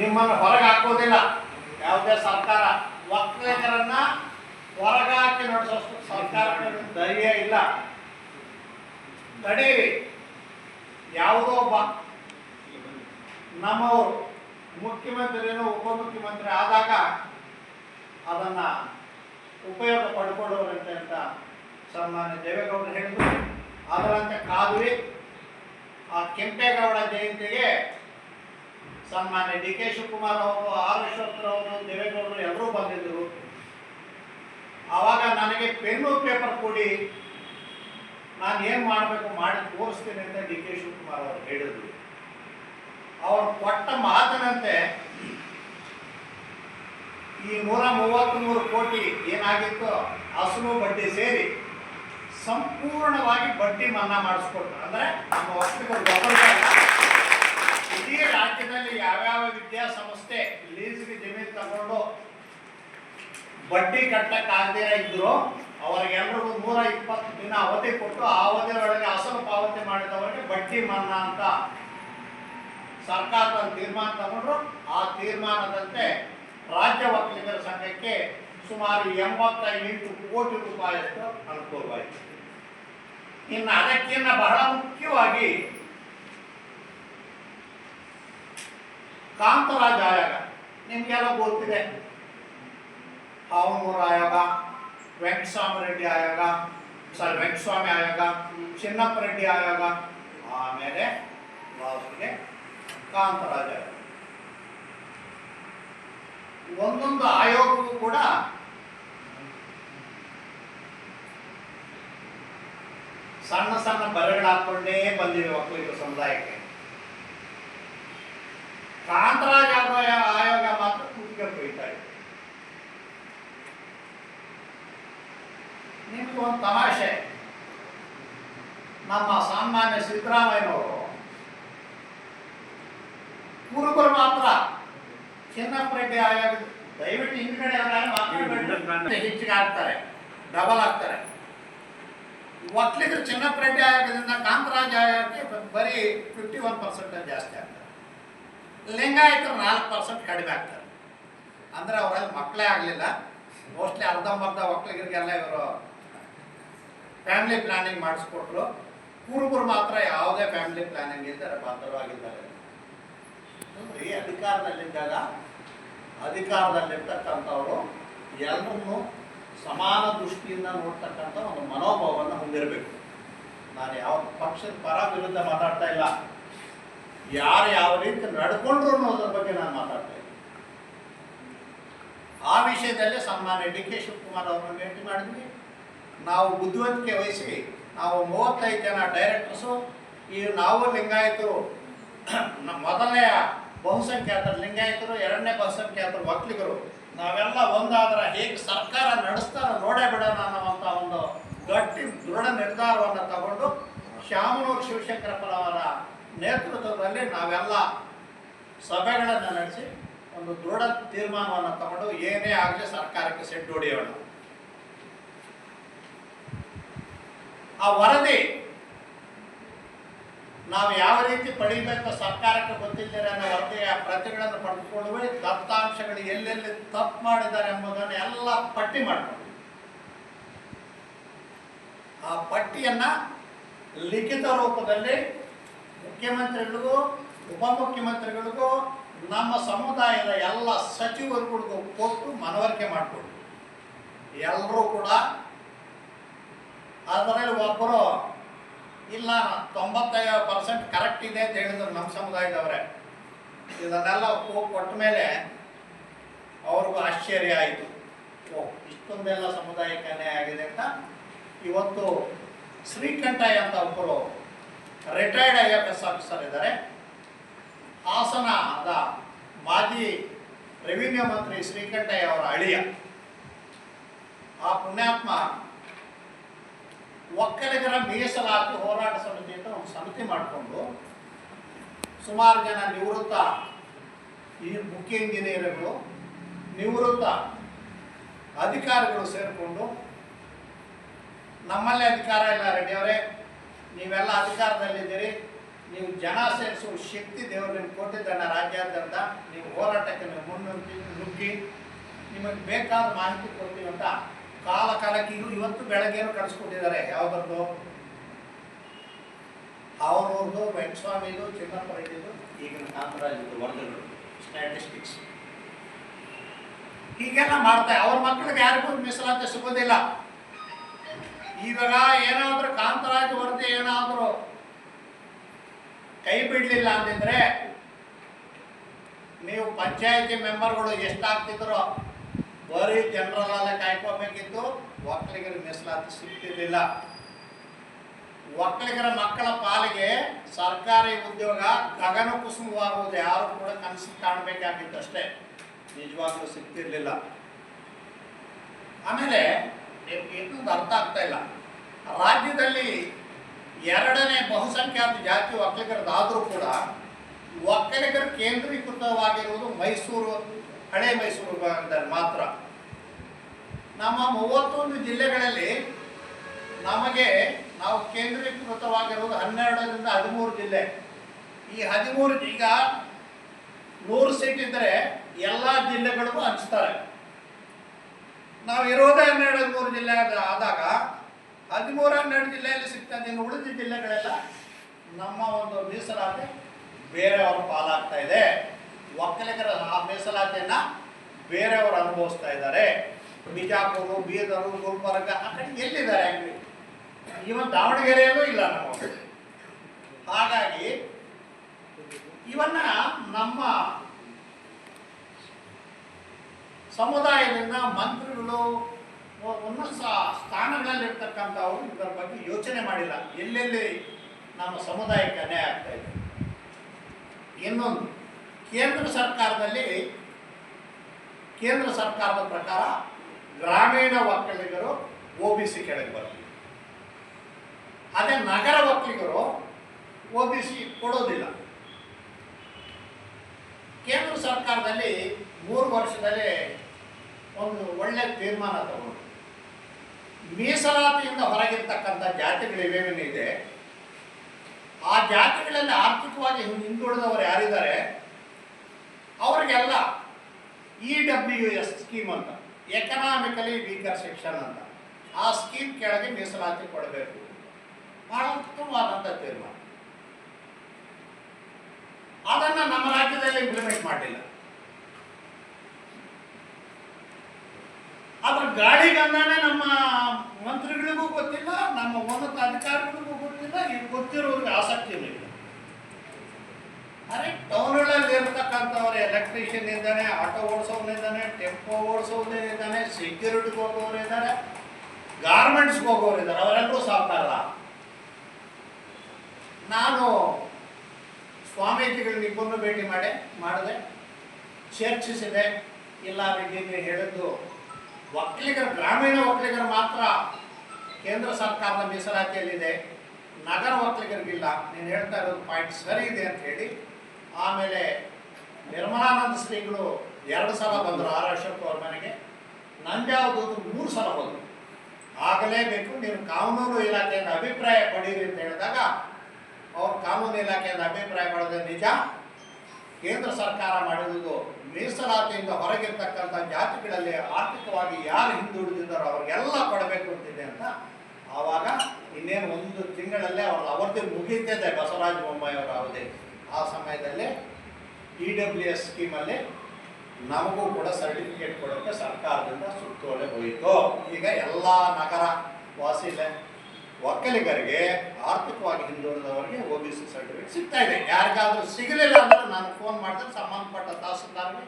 ನಿಮ್ಮನ್ನು ಹೊರಗೆ ಹಾಕೋದಿಲ್ಲ. ಯಾವುದೇ ಸರ್ಕಾರ ಒಕ್ಕಲಿಗರನ್ನ ಹೊರಗಾಕಿ ಹಾಕಿ ನಡೆಸೋಷ್ಟು ಸರ್ಕಾರಕ್ಕೆ ಧೈರ್ಯ ಇಲ್ಲ. ತಡೀರಿ. ಯಾವುದೋ ಒಬ್ಬ ನಮ್ಮವರು ಮುಖ್ಯಮಂತ್ರಿನೋ ಉಪಮುಖ್ಯಮಂತ್ರಿ ಆದಾಗ ಅದನ್ನ ಉಪಯೋಗ ಪಡ್ಕೊಳ್ಳುವರಂತೆ ಅಂತ ಸನ್ಮಾನ್ಯ ದೇವೇಗೌಡರು ಹೇಳಿದ್ರು. ಅದರಂತೆ ಕಾದ್ವಿ ಆ ಕೆಂಪೇಗೌಡ ಜಯಂತಿಗೆ ಸನ್ಮಾನ್ಯ ಡಿ ಕೆ ಶಿವಕುಮಾರ್ ಅವರು ಆರ್ ಅವರು, ದೇವೇಗೌಡರು ಎಲ್ಲರೂ ಬಂದಿದ್ದರು. ಆವಾಗ ನನಗೆ ಪೆನ್ನು ಪೇಪರ್ ಕೊಡಿ, ನಾನು ಏನು ಮಾಡಬೇಕು ಮಾಡಿ ತೋರಿಸ್ತೀನಿ ಅಂತ ಡಿ ಕೆ ಶಿವಕುಮಾರ್ ಅವರು ಹೇಳಿದರು. ಅವರು ಕೊಟ್ಟ ಮಾತನಂತೆ ಈ ನೂರ ಮೂವತ್ತ್ಮೂರು ಕೋಟಿ ಏನಾಗಿತ್ತು ಅಸಲು ಬಡ್ಡಿ ಸೇರಿ ಸಂಪೂರ್ಣವಾಗಿ ಬಡ್ಡಿ ಮನ್ನಾ ಮಾಡಿಸ್ಕೊಟ್ರು. ಅಂದ್ರೆ ನಮ್ಮ ವಸ್ತುಗಳು ಇಡೀ ರಾಜ್ಯದಲ್ಲಿ ಯಾವ್ಯಾವ ವಿದ್ಯಾಸಂಸ್ಥೆ ಲೀಸ್ಗೆ ಜಮೀನು ತಗೊಂಡು ಬಡ್ಡಿ ಕಟ್ಟಕ್ಕಾಗದೇ ಇದ್ರು ಅವರಿಗೆಲ್ಲರಿಗೂ ನೂರ ಇಪ್ಪತ್ತು ದಿನ ಅವಧಿ ಕೊಟ್ಟು ಆ ಅವಧಿಯೊಳಗೆ ಅಸಲು ಪಾವತಿ ಮಾಡಿದವರಿಗೆ ಬಡ್ಡಿ ಮನ್ನಾ ಅಂತ ಸರ್ಕಾರದ ತೀರ್ಮಾನ ತಗೊಂಡ್ರು. ಆ ತೀರ್ಮಾನದಂತೆ ರಾಜ್ಯ ವಕೀಲರ ಸಂಘಕ್ಕೆ ಸುಮಾರು ಎಂಬತ್ತೈದು ಕೋಟಿ ರೂಪಾಯಿಯಷ್ಟು ಅನುಕೂಲವಾಯಿತು. ಇನ್ನು ಅದಕ್ಕಿಂತ ಬಹಳ ಮುಖ್ಯವಾಗಿ ಕಾಂತರಾಜ ಆಯೋಗ ನಿಮಗೆಲ್ಲ ಗೊತ್ತಿದೆ. ಹಾವನೂರು ಆಯೋಗ ವೆಂಕಟಸ್ವಾಮಿ ರೆಡ್ಡಿ ಆಯೋಗ ಸಾರಿ ವೆಂಕಟಸ್ವಾಮಿ ಆಯೋಗ, ಚಿನ್ನಪ್ಪ ರೆಡ್ಡಿ ಆಯೋಗ, ಆಮೇಲೆ ಲಾಸ್ಟ್ಗೆ ಕಾಂತರಾಜ ಒಂದೊಂದು ಆಯೋಗವೂ ಕೂಡ ಸಣ್ಣ ಸಣ್ಣ ಬರಗಳು ಹಾಕೊಂಡೇ ಬಂದಿವೆ ಒಕ್ಕಲಿಗರ ಸಮುದಾಯಕ್ಕೆ. ಕಾಂತರಾಜ ಆಯೋಗ ಆಯೋಗ ಮಾತ್ರ ಕೂತಿಗೆ ಕೊಯ್ತಾ ಇದೆ ನಿಮ್ಗೆ ಒಂದು ತಮಾಷೆ. ನಮ್ಮ ಸಾಮಾನ್ಯ ಸಿದ್ದರಾಮಯ್ಯನವರು ಕುರುಬರು ಮಾತ್ರ ಚಿನ್ನಪ್ಪ ಆಗಿ ದಯವಿಟ್ಟು ಹಿಂದ್ಗಡೆ. ಹೆಚ್ಚಿಗೆ ಆಗ್ತಾರೆ ಡಬಲ್ ಆಗ್ತಾರೆ ಒಕ್ಕಲಿಗರು ಚಿನ್ನಪ್ಪ ರೆಡ್ಡಿ ಆಯೋಗದಿಂದ ಕಾಂತರಾಜ್ ಆಯೋಗಕ್ಕೆ ಬರೀ ಫಿಫ್ಟಿ ಒನ್ ಪರ್ಸೆಂಟ್ ಜಾಸ್ತಿ ಆಗ್ತಾರೆ ಲಿಂಗಾಯತರು ನಾಲ್ಕು ಪರ್ಸೆಂಟ್ ಕಡಿಮೆ ಆಗ್ತಾರೆ ಅಂದ್ರೆ ಅವರಲ್ಲಿ ಮಕ್ಕಳೇ ಆಗಲಿಲ್ಲ. ಮೋಸ್ಟ್ಲಿ ಅರ್ಧಂಬರ್ಧ ಒಕ್ಕಲಿಗರಿಗೆಲ್ಲ ಇವರು ಫ್ಯಾಮಿಲಿ ಪ್ಲಾನಿಂಗ್ ಮಾಡಿಸ್ಕೊಟ್ರು. ಕುರುಬರು ಮಾತ್ರ ಯಾವುದೇ ಫ್ಯಾಮಿಲಿ ಪ್ಲಾನಿಂಗ್ ಇದ್ದಾರೆ ಭದ್ರವಾಗಿದ್ದಾರೆ ಈ ಅಧಿಕಾರದಲ್ಲಿದ್ದಾಗ, ಅಧಿಕಾರದಲ್ಲಿರ್ತಕ್ಕಂಥವರು ಎಲ್ಲರನ್ನು ಸಮಾನ ದೃಷ್ಟಿಯಿಂದ ನೋಡ್ತಕ್ಕಂಥ ಒಂದು ಮನೋಭಾವವನ್ನು ಹೊಂದಿರಬೇಕು. ನಾನು ಯಾವ ಪಕ್ಷದ ಪರ ವಿರುದ್ಧ ಮಾತಾಡ್ತಾ ಇಲ್ಲ. ಯಾರು ಯಾವ ರೀತಿ ನಡ್ಕೊಂಡ್ರು ಅನ್ನೋದ್ರ ಬಗ್ಗೆ ನಾನು ಮಾತಾಡ್ತಾ ಇದ್ದೀನಿ ಆ ವಿಷಯದಲ್ಲಿ ಸನ್ಮಾನ್ಯ ಡಿ ಕೆ ಶಿವಕುಮಾರ್ ಅವರನ್ನು ಭೇಟಿ ಮಾಡಿದ್ವಿ. ನಾವು ಬುದ್ಧಿವಂತಿಕೆ ವಹಿಸಿ, ನಾವು ಮೂವತ್ತೈದು ಜನ ಡೈರೆಕ್ಟರ್ಸು, ಈ ನಾವು ಲಿಂಗಾಯತರು ಮೊದಲನೆಯ ಬಹುಸಂಖ್ಯಾತರು ಲಿಂಗಾಯತರು, ಎರಡನೇ ಬಹುಸಂಖ್ಯಾತರು ಒಕ್ಕಲಿಗರು ನಾವೆಲ್ಲ ಒಂದಾದ್ರೆ ಹೇಗೆ ಸರ್ಕಾರ ನಡೆಸ್ತಾರ ನೋಡೇ ಬಿಡೋಣ ಅನ್ನುವಂಥ ಒಂದು ಗಟ್ಟಿ ದೃಢ ನಿರ್ಧಾರವನ್ನು ತಗೊಂಡು ಶ್ಯಾಮನೂರು ಶಿವಶಂಕರಪ್ಪನವರ ನೇತೃತ್ವದಲ್ಲಿ ನಾವೆಲ್ಲ ಸಭೆಗಳನ್ನು ನಡೆಸಿ ಒಂದು ದೃಢ ತೀರ್ಮಾನವನ್ನು ತಗೊಂಡು ಏನೇ ಆಗಲಿ ಸರ್ಕಾರಕ್ಕೆ ಸೆಟ್ ಹೊಡೆಯೋಣ. ಆ ವರದಿ ನಾವು ಯಾವ ರೀತಿ ಪಡಿಬೇಕು ಸರ್ಕಾರಕ್ಕೆ ಗೊತ್ತಿಲ್ಲದೆ ಅನ್ನೋ ವರದಿಯ ಪ್ರತಿಗಳನ್ನು ಪಡೆದುಕೊಳ್ಳುವೆ, ದತ್ತಾಂಶಗಳು ಎಲ್ಲೆಲ್ಲಿ ತಪ್ಪು ಮಾಡಿದ್ದಾರೆ ಎಂಬುದನ್ನು ಎಲ್ಲ ಪಟ್ಟಿ ಮಾಡ್ಕೊಂಡು ಆ ಪಟ್ಟಿಯನ್ನು ಲಿಖಿತ ರೂಪದಲ್ಲಿ ಮುಖ್ಯಮಂತ್ರಿಗಳಿಗೂ, ಉಪಮುಖ್ಯಮಂತ್ರಿಗಳಿಗೂ, ನಮ್ಮ ಸಮುದಾಯದ ಎಲ್ಲ ಸಚಿವರುಗಳಿಗೂ ಕೊಟ್ಟು ಮನವರಿಕೆ ಮಾಡಿಕೊಡು ಎಲ್ಲರೂ ಕೂಡ ಅದರಲ್ಲಿ ಒಬ್ಬರು ಇಲ್ಲ, ತೊಂಬತ್ತೈದು ಪರ್ಸೆಂಟ್ ಕರೆಕ್ಟ್ ಇದೆ ಅಂತ ಹೇಳಿದ್ರು ನಮ್ಮ ಸಮುದಾಯದವರೇ. ಇದನ್ನೆಲ್ಲ ಕೊಟ್ಟ ಮೇಲೆ ಅವ್ರಿಗೂ ಆಶ್ಚರ್ಯ ಆಯಿತು. ಓ, ಇಷ್ಟೊಂದೆಲ್ಲ ಸಮುದಾಯಕ್ಕೆ ಅನ್ಯಾಯ ಆಗಿದೆ ಅಂತ. ಇವತ್ತು ಶ್ರೀಕಂಠಯ್ಯ ಅಂತ ಒಬ್ಬರು retired I F S officer ಇದ್ದಾರೆ. ಮಾಜಿ ರೆವಿನ್ಯೂ ಮಂತ್ರಿ ಶ್ರೀಕಂಠಯ್ಯ ಅವರ ಅಳಿಯ. ಆ ಪುಣ್ಯಾತ್ಮ ಒಕ್ಕಲಿಗರ ಮೀಸಲಾತಿ ಹೋರಾಟ ಸಮಿತಿ ಅಂತ ಒಂದು ಸಮಿತಿ ಮಾಡಿಕೊಂಡು ಸುಮಾರು ಜನ ನಿವೃತ್ತ ಈ ಮುಖ್ಯ ಇಂಜಿನಿಯರ್ಗಳು, ನಿವೃತ್ತ ಅಧಿಕಾರಿಗಳು ಸೇರಿಕೊಂಡು ನಮ್ಮಲ್ಲೇ ಅಧಿಕಾರ ಇಲ್ಲ ರೆಡ್ಡಿಯವರೇ ನೀವೆಲ್ಲ ಅಧಿಕಾರದಲ್ಲಿದ್ದೀರಿ, ನೀವು ಜನ ಸೇರಿಸುವ ಶಕ್ತಿ ದೇವರು ನಿಮ್ಗೆ ಕೊಟ್ಟಿದ್ದಾನೆ ರಾಜ್ಯಾದ್ಯಂತ, ನೀವು ಹೋರಾಟಕ್ಕೆ ನೀವು ಮುನ್ನುಗ್ಗಿ ನುಗ್ಗಿ ನಿಮಗೆ ಬೇಕಾದ ಮಾಹಿತಿ ಕೊಡ್ತೀವಿ ಅಂತ ಕಾಲ ಕಾಲಕ್ಕೆ ಇವತ್ತು ಬೆಳಗ್ಗೆನು ಕಳಿಸ್ಕೊಟ್ಟಿದ್ದಾರೆ ಯಾವ್ದು ಅವರವ್ರದ್ದು ವೆಂಕಸ್ವಾಮಿದು ಚಿನ್ನಪ್ಪ ರೆಡ್ಡಿದು ಈಗಿನ ಕಾಂತರಾಜದ್ದು ವರದಿಗಳು ಸ್ಟ್ಯಾಟಿಸ್ಟಿಕ್ಸ್ ಹೀಗೆಲ್ಲ ಮಾಡ್ತಾರೆ. ಅವ್ರ ಮಕ್ಕಳಿಗೆ ಯಾರಿಗೂ ಮೀಸಲಾತಿ ಸಿಗೋದಿಲ್ಲ. ಇವಾಗ ಏನಾದರೂ ಕಾಂತರಾಜ್ ವರದಿ ಏನಾದರೂ ಕೈ ಬಿಡಲಿಲ್ಲ ಅಂದಿದ್ರೆ, ನೀವು ಪಂಚಾಯತಿ ಮೆಂಬರ್ಗಳು ಎಷ್ಟಾಗ್ತಿದ್ರೋ ಬರೀ ಜನರಲ್ ಕಾಯ್ಕೊಬೇಕಿತ್ತು, ಒಕ್ಕಲಿಗರ ಮೀಸಲಾತಿ ಸಿಗ್ತಿರ್ಲಿಲ್ಲ. ಒಕ್ಕಲಿಗರ ಮಕ್ಕಳ ಪಾಲಿಗೆ ಸರ್ಕಾರಿ ಉದ್ಯೋಗ ಗಗನ ಕುಸುಮವಾಗುವುದು ಯಾರು ಕೂಡ ಕನಸು ಕಾಣಬೇಕಾಗಿತ್ತಷ್ಟೇ ನಿಜವಾಗ್ಲೂ ಸಿಗ್ತಿರ್ಲಿಲ್ಲ. ಆಮೇಲೆ ಇನ್ನೊಂದು ಅರ್ಥ ಆಗ್ತಾ ಇಲ್ಲ. ರಾಜ್ಯದಲ್ಲಿ ಎರಡನೇ ಬಹುಸಂಖ್ಯಾತ ಜಾತಿ ಒಕ್ಕಲಿಗರದಾದರೂ ಕೂಡ ಒಕ್ಕಲಿಗರ ಕೇಂದ್ರೀಕೃತವಾಗಿರುವುದು ಮೈಸೂರು, ಹಳೆ ಮೈಸೂರು ಭಾಗದಲ್ಲಿ ಮಾತ್ರ. ನಮ್ಮ ಮೂವತ್ತೊಂದು ಜಿಲ್ಲೆಗಳಲ್ಲಿ ನಮಗೆ ನಾವು ಕೇಂದ್ರೀಕೃತವಾಗಿರುವುದು ಹನ್ನೆರಡರಿಂದ ಹದಿಮೂರು ಜಿಲ್ಲೆ. ಈ ಹದಿಮೂರು ಈಗ ನೂರು ಸೀಟ್ ಇದ್ದರೆ ಎಲ್ಲ ಜಿಲ್ಲೆಗಳಿಗೂ ಹಂಚ್ತಾರೆ. ನಾವು ಇರೋದೇ ಹನ್ನೆರಡು, ಹದಿಮೂರು ಜಿಲ್ಲೆ ಆದಾಗ ಹದಿಮೂರು, ಹನ್ನೆರಡು ಜಿಲ್ಲೆಯಲ್ಲಿ ಸಿಗ್ತದೆ ಇನ್ನು ಉಳಿದ ಜಿಲ್ಲೆಗಳೆಲ್ಲ ನಮ್ಮ ಒಂದು ಮೀಸಲಾತಿ ಬೇರೆಯವರು ಪಾಲಾಗ್ತಾ ಇದೆ. ಒಕ್ಕಲಿಗರ ಆ ಮೀಸಲಾತಿಯನ್ನು ಬೇರೆಯವರು ಅನುಭವಿಸ್ತಾ ಇದ್ದಾರೆ. ಬಿಜಾಪುರ ಬೀದರು ಗುಲ್ಬರ್ಗ ಆ ಕಡೆ ಎಲ್ಲಿದ್ದಾರೆ ಇವನ್ ದಾವಣಗೆರೆಯಲ್ಲೂ ಇಲ್ಲ ನಾವು. ಹಾಗಾಗಿ ಇವನ್ನ ನಮ್ಮ ಸಮುದಾಯದಿಂದ ಮಂತ್ರಿಗಳು ಉನ್ನತ ಸ್ಥಾನಗಳಲ್ಲಿರ್ತಕ್ಕಂಥವ್ರು ಇದರ ಬಗ್ಗೆ ಯೋಚನೆ ಮಾಡಿಲ್ಲ. ಎಲ್ಲೆಲ್ಲಿ ನಮ್ಮ ಸಮುದಾಯಕ್ಕೆ ಅನ್ಯಾಯ ಆಗ್ತಾ ಇದೆ. ಇನ್ನೊಂದು, ಕೇಂದ್ರ ಸರ್ಕಾರದಲ್ಲಿ ಕೇಂದ್ರ ಸರ್ಕಾರದ ಪ್ರಕಾರ ಗ್ರಾಮೀಣ ಒಕ್ಕಲಿಗರು ಒ ಬಿ ಸಿ ಕೆಳಗೆ ಬರ್ತಾರೆ. ಅದೇ ನಗರ ಒಕ್ಕಲಿಗರು ಒ ಬಿ ಸಿ ಕೊಡೋದಿಲ್ಲ. ಕೇಂದ್ರ ಸರ್ಕಾರದಲ್ಲಿ ಮೂರು ವರ್ಷದಲ್ಲಿ ಒಂದು ಒಳ್ಳೆ ತೀರ್ಮಾನ ತಗೊಂಡು. ಮೀಸಲಾತಿಯಿಂದ ಹೊರಗಿರ್ತಕ್ಕಂಥ ಜಾತಿಗಳು ಇದೆ, ಆ ಜಾತಿಗಳಲ್ಲಿ ಆರ್ಥಿಕವಾಗಿ ಹಿಂದುಳಿದವರು ಯಾರಿದ್ದಾರೆ, ಅವರಿಗೆಲ್ಲ ಇ ಡಬ್ಲ್ಯೂ ಎಸ್ ಸ್ಕೀಮ್ ಅಂತ. ಎಕನಾಮಿಕಲಿ ವೀಕರ್ ಸೆಕ್ಷನ್ ಅಂತ. ಆ ಸ್ಕೀಮ್ ಕೆಳಗೆ ಮೀಸಲಾತಿ ಕೊಡಬೇಕು. ಬಹಳ ಉತ್ತಮವಾದಂಥ ತೀರ್ಮಾನ. ಅದನ್ನ ನಮ್ಮ ರಾಜ್ಯದಲ್ಲಿ ಇಂಪ್ಲಿಮೆಂಟ್ ಮಾಡಿಲ್ಲ ಅದರ ಗಾಳಿ ನಮ್ಮ ಮಂತ್ರಿಗಳಿಗೂ ಗೊತ್ತಿಲ್ಲ, ನಮ್ಮ ಉನ್ನತ ಅಧಿಕಾರಿಗಳಿಗೂ ಗೊತ್ತಿಲ್ಲ ಇದು ಗೊತ್ತಿರೋರಿಗೆ ಆಸಕ್ತಿ ಇಲ್ಲ. ಅರೆ ಟೌನ್ಗಳಲ್ಲಿ ಇರ್ತಕ್ಕಂಥವ್ರು ಎಲೆಕ್ಟ್ರಿಷಿಯನ್ ಇದ್ದಾನೆ ಆಟೋ ಓಡಿಸೋನಿದ್ದಾನೆ ಟೆಂಪೋ ಓಡಿಸೋನು ಇದ್ದಾನೆ ಸೆಕ್ಯೂರಿಟಿಗೆ ಹೋಗೋರು ಇದ್ದಾರೆ ಗಾರ್ಮೆಂಟ್ಸ್ಗೆ ಹೋಗೋರು ಇದ್ದಾರೆ, ಅವರೆಲ್ಲರೂ ಸಾಕಲ್ಲ ನಾನು ಸ್ವಾಮೀಜಿಗಳನ್ನ ಇಬ್ಬರನ್ನು ಭೇಟಿ ಮಾಡಿ, ಮಾಡಿದೆ, ಚರ್ಚಿಸಿದೆ ಇಲ್ಲ ನೀವು ಹೇಳಿದ್ದು ಒಕ್ಕಲಿಗರ ಗ್ರಾಮೀಣ ಒಕ್ಕಲಿಗರು ಮಾತ್ರ ಕೇಂದ್ರ ಸರ್ಕಾರದ ಮೀಸಲಾತಿಯಲ್ಲಿದೆ, ನಗರ ಒಕ್ಕಲಿಗರಿಗಿಲ್ಲ ನೀನು ಹೇಳ್ತಾ ಇರೋದು ಪಾಯಿಂಟ್ ಸರಿ ಇದೆ ಅಂತ ಹೇಳಿ ಆಮೇಲೆ ನಿರ್ಮಲಾನಂದ ಶ್ರೀಗಳು ಎರಡು ಸಲ ಬಂದರು ಆರ್ ಅಶೋಕ್ ಅವ್ರ ಮನೆಗೆ. ನಂದ್ಯಾವ್ದು ಮೂರು ಸಲ ಬಂದರು ಆಗಲೇಬೇಕು, ನೀವು ಕಾನೂನು ಇಲಾಖೆಯಿಂದ ಅಭಿಪ್ರಾಯ ಪಡೀರಿ ಅಂತ ಹೇಳಿದಾಗ, ಅವ್ರು ಕಾನೂನು ಇಲಾಖೆಯಿಂದ ಅಭಿಪ್ರಾಯ ಪಡೆದ ನಿಜ. ಕೇಂದ್ರ ಸರ್ಕಾರ ಮಾಡಿರುವುದು ಮೀಸಲಾತಿಯಿಂದ ಹೊರಗಿರ್ತಕ್ಕಂಥ ಜಾತಿಗಳಲ್ಲಿ ಆರ್ಥಿಕವಾಗಿ ಯಾರು ಹಿಂದುಳಿದಿದ್ದಾರೋ ಅವ್ರಿಗೆಲ್ಲ ಕೊಡಬೇಕು ಅಂತಿದೆ ಅಂತ ಆವಾಗ ಇನ್ನೇನು ಒಂದು ತಿಂಗಳಲ್ಲೇ ಅವ್ರ ಅವಧಿ ಮುಗೀತಿದೆ ಬಸವರಾಜ ಬೊಮ್ಮಾಯಿ ಅವರ ಅವಧಿ. ಆ ಸಮಯದಲ್ಲಿ ಇ ಡಬ್ಲ್ಯೂ ಎಸ್ ಸ್ಕೀಮಲ್ಲಿ ನಮಗೂ ಕೂಡ ಸರ್ಟಿಫಿಕೇಟ್ ಕೊಡೋಕ್ಕೆ ಸರ್ಕಾರದಿಂದ ಸುತ್ತೋಲೆ ಹೋಯಿತು. ಈಗ ಎಲ್ಲ ನಗರ ವಾಸಿಲೆ ಒಕ್ಕಲಿಗರಿಗೆ ಆರ್ಥಿಕವಾಗಿ ಹಿಂದುಳಿದವರಿಗೆ ಒ ಬಿ ಸಿ ಸರ್ಟಿಫಿಕೇಟ್ ಸಿಗ್ತಾ ಇದೆ. ಯಾರಿಗಾದರೂ ಸಿಗಲಿಲ್ಲ ಅಂದ್ರೆ ನಾನು ಫೋನ್ ಮಾಡಿದ್ರೆ ಸಂಬಂಧಪಟ್ಟ ತಹಸೀಲ್ದಾರ್ಗೆ